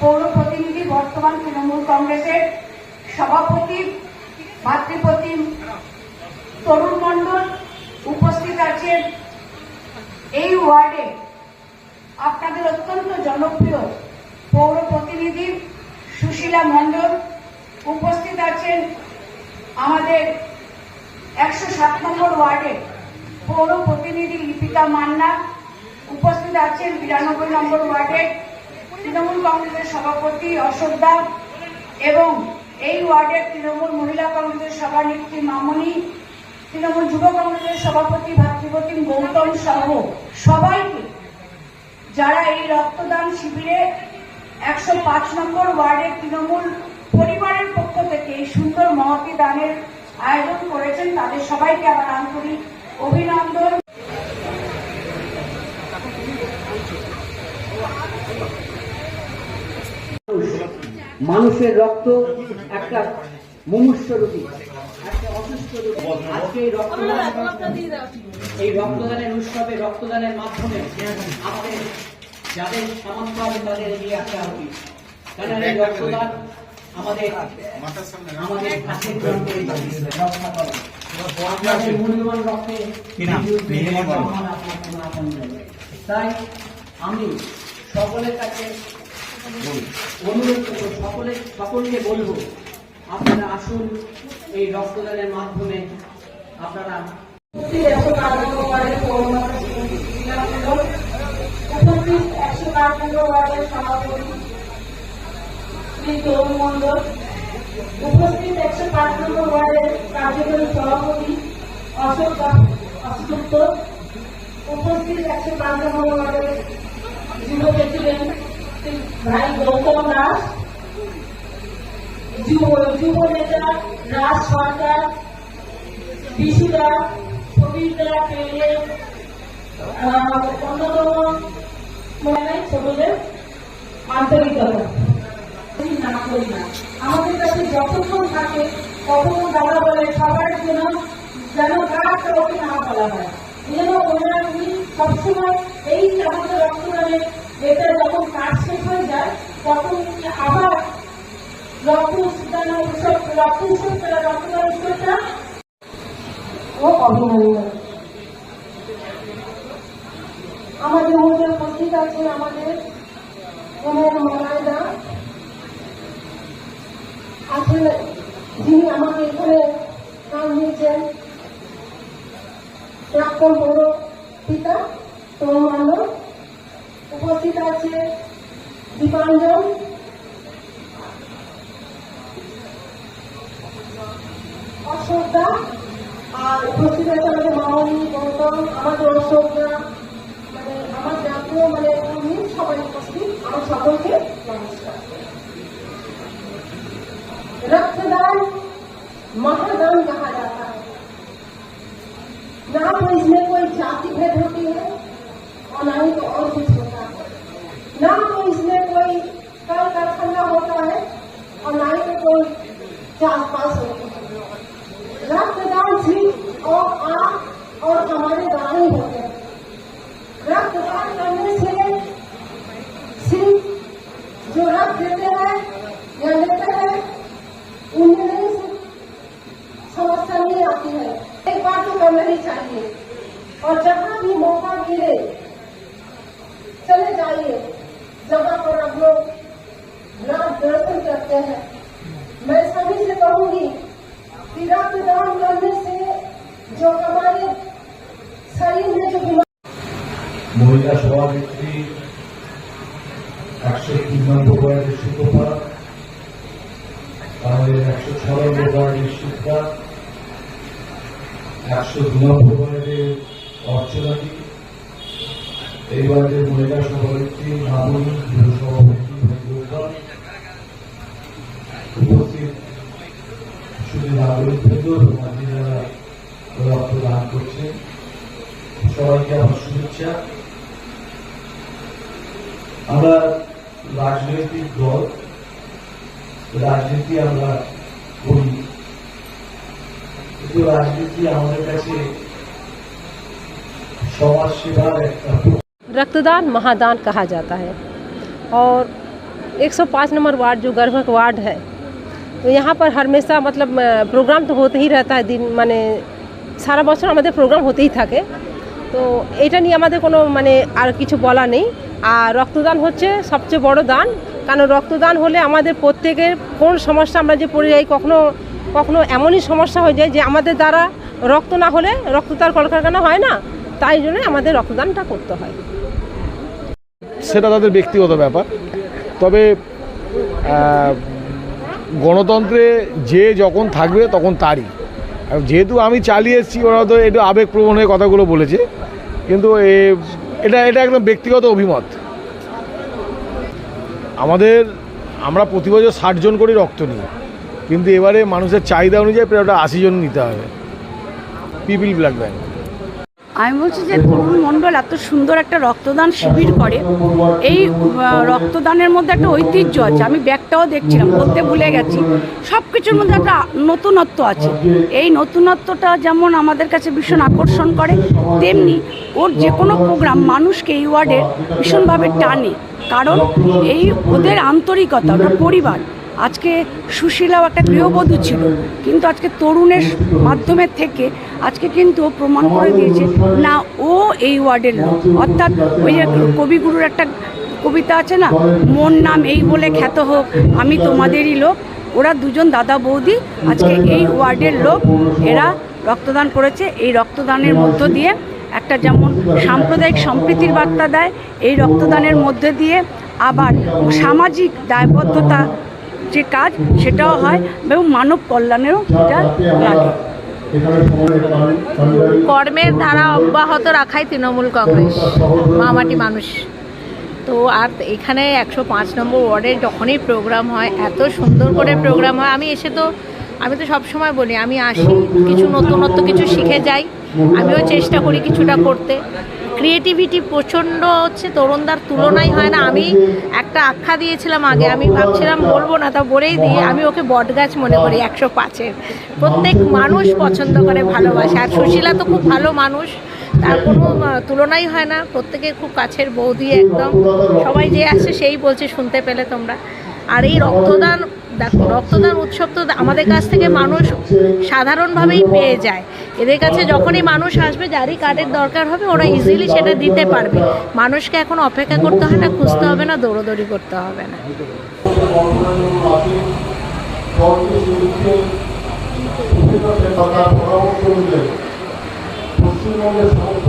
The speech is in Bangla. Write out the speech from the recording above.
পৌর প্রতিনিধি বর্তমান তৃণমূল কংগ্রেসের সভাপতি ভাতৃপ্রতিম তরুণ মণ্ডল উপস্থিত আছেন এই ওয়ার্ডে। আপনাদের অত্যন্ত জনপ্রিয় পৌর প্রতিনিধি সুশীলা মণ্ডল উপস্থিত আছেন আমাদের একশো সাত নম্বর ওয়ার্ডে। পৌর প্রতিনিধি লিপিকা মান্না উপস্থিত আছেন বিরানব্বই নম্বর ওয়ার্ডে। তৃণমূল কংগ্রেসের সভাপতি অশোক দা এবং এই ওয়ার্ডের তৃণমূল মহিলা কংগ্রেসের সভানেত্রী মামনি, তৃণমূল যুব কংগ্রেসের সভাপতি ভাতৃপ্রতিম গৌতম সহ সবাইকে যারা এই রক্তদান শিবিরে একশো পাঁচ নম্বর ওয়ার্ডের তৃণমূল পরিবারের পক্ষ থেকে এই সুন্দর মহতি দানের আয়োজন করেছেন, তাদের সবাইকে আমার আন্তরিক অভিনন্দন। মানুষের রক্ত একটা মুমূর্ষ রোগী একটা অসুস্থ রোগী। আজকে এই রক্তদান এই রক্তদানের উৎসবে রক্তদানের মাধ্যমে আমাদের যাদের সামর্থ্য আছে তাদের এগিয়ে আসা উচিত কারণ এই রক্তদান আমাদের আমাদের রক্ষা করে। আপনাদের মূল্যবান রক্তে। তাই আমি সকলের কাছে অনুরোধ করব সকলে সকলকে বলব, আপনারা আসুন এই রক্তদানের মাধ্যমে আপনারা উপস্থিত একশো পাঁচ নম্বর ওয়ার্ডের সভাপতি অশোক উপস্থিত একশো পাঁচ নম্বর ওয়ার্ডের যুব প্রেসিডেন্ট। ভাই গৌতম দাস যুব রাজ সরকার, বিশুদা অন্যতম ছোটদের আন্তরিকতা না না। আমাদের কাছে যতক্ষণ থাকে, ততক্ষণ দাদা বলে সবার জন্য যেন কাউকে না বলা হয়। যেন সবসময় এই আমাদের রক্তদানের এটা যখন কাজ শেষ হয়ে যায়, তখন আবার রক্ত উৎসবটা? ও আমাদের মধ্যে উপস্থিত আছেন আমাদের ওনার মলায়দা আছেন যিনি আমাকে এখানে নাম দিয়েছেন, প্রাক্তন বড় তরুণ মান্ডল ही तो और कुछ होता है। ना तो इसमें कोई कल कारखाना होता है और ना ही कोई चार पास होती है। रक्तदान सिर्फ़ और आप और हमारे ही होते हैं। रक्तदान करने से सिर्फ़ जो रक्त देते हैं या लेते हैं उन्हें समस्या नहीं आती है। एक बात तो करना ही चाहिए और जहाँ भी मौका मिले चले जाइए जहाँ पर हम लोग रात दर्शन करते हैं मैं सभी से कहूंगी कि रक्तदान करने से जो हमारे शरीर में जो बीमारी মহিলা সভানেত্রী একশো তিন নম্বর ওয়ার্ডের সুতপা আমাদের একশো ছ নম্বর ওয়ার্ডের শিক্ষা একশো দু নম্বর ওয়ার্ডের অর্চনাদি এই মহিলা সভানেত্রী মামনি সভাপতি রক্তদান করছেন। সবাইকে আমার শুভেচ্ছা। আমরা রাজনৈতিক দল, রাজনীতি আমরা করি। কিন্তু রাজনীতি আমাদের কাছে সমাজ সেবার একটা रक्तदान महादान कहा जाता है और 105 नंबर वार्ड जो गर्भक वार्ड है तो यहाँ पर हमेशा मतलब अ, प्रोग्राम तो होते ही रहता है दिन মানে সারা বছর আমাদের প্রোগ্রাম হতেই থাকে তো এটা নিয়ে আমাদের কোনো মানে আর কিছু বলা নেই আর রক্তদান হচ্ছে সবচেয়ে বড় দান কারণ রক্তদান হলে আমাদের প্রত্যেকের কোন সমস্যা আমরা যে পড়ে যাই কখনো কখনো এমনই সমস্যা হয়ে যায় যে আমাদের দ্বারা রক্ত না হলে রক্ত তার কলকারখানা হয় না তাই জন্য আমাদের রক্তদানটা করতে হয় সেটা তাদের ব্যক্তিগত ব্যাপার। তবে গণতন্ত্রে যে যখন থাকবে তখন তারই। যেহেতু আমি চালিয়ে এসেছি, ওরা তো একটু আবেগপ্রবণ হয়ে কথাগুলো বলেছে। কিন্তু এটা এটা একদম ব্যক্তিগত অভিমত। আমাদের, আমরা প্রতি বছর ষাট জন করে রক্ত নিই। কিন্তু এবারে মানুষের চাহিদা অনুযায়ী প্রায় ওটা আশি জন নিতে হবে। People blood bank. আমি বলছি যে তরুণ মণ্ডল এত সুন্দর একটা রক্তদান শিবির করে। এই রক্তদানের মধ্যে একটা ঐতিহ্য আছে। আমি ব্যাগটাও দেখছিলাম, বলতে ভুলে গেছি। সব কিছুর মধ্যে একটা নতুনত্ব আছে। এই নতুনত্বটা যেমন আমাদের কাছে ভীষণ আকর্ষণ করে, তেমনি ওর যে কোনো প্রোগ্রাম মানুষকে এই ওয়ার্ডের ভীষণভাবে টানে। কারণ এই ওদের আন্তরিকতা, ওটা পরিবার। আজকে সুশীলাও একটা গৃহবধূ ছিল, কিন্তু আজকে তরুণের মাধ্যমে থেকে আজকে কিন্তু প্রমাণ করে দিয়েছে, না ও এই ওয়ার্ডের লোক। অর্থাৎ ওই যে কবিগুরুর একটা কবিতা আছে না, মন নাম এই বলে খ্যাত হোক, আমি তোমাদেরই লোক। ওরা দুজন দাদা বৌদি আজকে এই ওয়ার্ডের লোক, এরা রক্তদান করেছে। এই রক্তদানের মধ্য দিয়ে একটা যেমন সাম্প্রদায়িক সম্প্রীতির বার্তা দেয়, এই রক্তদানের মধ্যে দিয়ে আবার সামাজিক দায়বদ্ধতা যে কাজ সেটাও হয় এবং মানব কল্যাণেরও এটা লাগে। কর্মের ধারা অব্যাহত রাখাই তৃণমূল কংগ্রেস, মামাটি মানুষ। তো আর এখানে একশো পাঁচ নম্বর ওয়ার্ডে যখনই প্রোগ্রাম হয়, এত সুন্দর করে প্রোগ্রাম হয়। আমি এসে তো, আমি তো সব সময় বলি, আমি আসি, কিছু নতুনত্ব কিছু শিখে যাই, আমিও চেষ্টা করি কিছুটা করতে। ক্রিয়েটিভিটি প্রচণ্ড হচ্ছে, তরুণদার তুলনাই হয় না। আমি একটা আখ্যা দিয়েছিলাম আগে, আমি ভাবছিলাম বলব না, তা বলেই দিয়ে আমি ওকে বটগাছ মনে করি একশো পাঁচের। প্রত্যেক মানুষ পছন্দ করে ভালোবাসে, আর সুশীলা তো খুব ভালো মানুষ, তার কোনো তুলনাই হয় না। প্রত্যেকে খুব কাছের বৌদি একদম, সবাই যে আসছে সেই বলছে, শুনতে পেলে তোমরা। আর এই রক্তদান, দেখো, রক্তদান উৎসব তো আমাদের কাছ থেকে মানুষ সাধারণভাবেই পেয়ে যায়। এদের কাছে যখনই মানুষ আসবে, যারই কার্ডের দরকার হবে, ওরা ইজিলি সেটা দিতে পারবে। মানুষকে এখন অপেক্ষা করতে হয় না, খুঁজতে হবে না, দৌড়োদৌড়ি করতে হবে না। পশ্চিমবঙ্গের সমস্ত